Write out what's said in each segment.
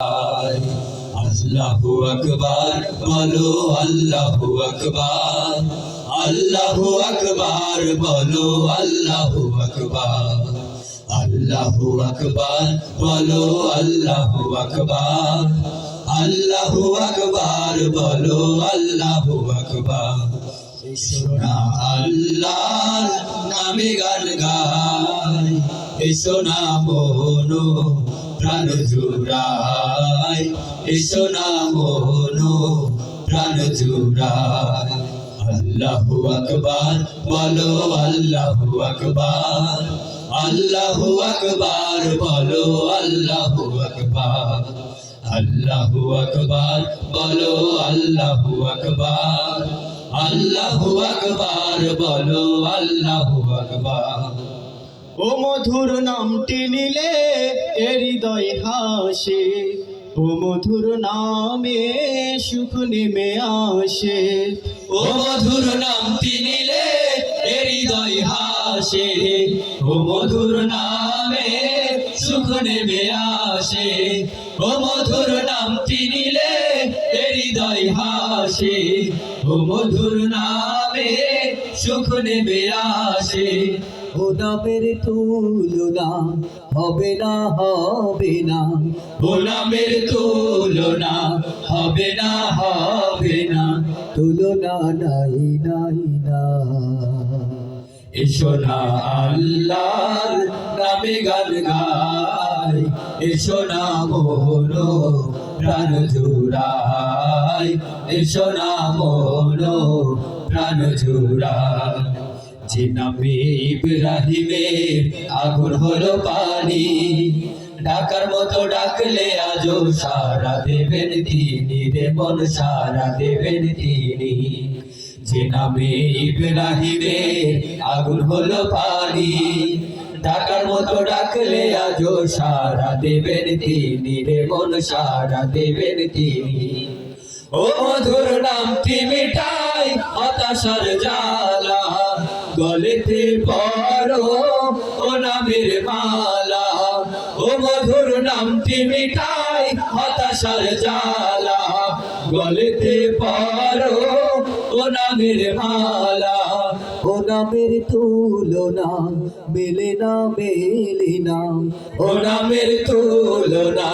আল্লাহু আকবার, বলো আল্লাহু আকবার। আল্লাহু আকবার, বলো আল্লাহু আকবার। আল্লাহু আকবার, বলো আল্লাহু আকবার। আল্লাহু আকবার, বলো আল্লাহু আকবার। সোনা আল্লাহর নামে গান গাই। এসো না, মনো। প্রাণ জুড়াই এসো না মনো প্রাণ জুড়াই আল্লাহু আকবার, বলো আল্লাহু আকবার। আল্লাহু আকবার, বলো আল্লাহু আকবার। আল্লাহু আকবার, বলো আল্লাহু আকবার। আল্লাহু আকবার, বলো আল্লাহু আকবার। ও মধুর নামটি নিলে হৃদয় হাসে। ও মধুর নামে সুখ নেমে আসে। ও মধুর নামটি নিলে হৃদয় হাসে। ও মধুর নামে সুখ নেমে আসে। ও মধুর নামটি নিলে হৃদয় হাসে। ও মধুর নামে সুখ নেমে আসে। ও নামের তুলনা হবে না হবে না। ও নামের তুলনা হবে না হবে না। তুলনা নাই নাই না। এসো না আল্লাহর নামে গান গাই। এসো না মোহনো প্রাণ জুড়াই। এসো না মোহনো প্রাণ জুড়াই। যে নামে ইব্রাহিমের। আগুন হলো পানি। ডাকার মতো ডাকলে আজও সারা দেবেন তিনি রে মন, সারা দেবেন তিনি। যে নামে ইব্রাহিমের আগুন হলো পানি। ডাকার মতো ডাকলে আজও সারা দেবেন তিনি রে মন, সারা দেবেন তিনি। ও মধুর নামটি মিটাই, হতাশার জ্বালা নামের মালা। ও মধুর নামটি মিটাই হতাশার জ্বালা। গলেতে পড়ো ও নামের মালা। ও নামের তুলনা মেলে না মেলে না। ও নামের তুলনা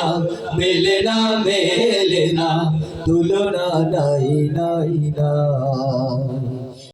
মেলে না মেলে না। তুলনা নাই নাই না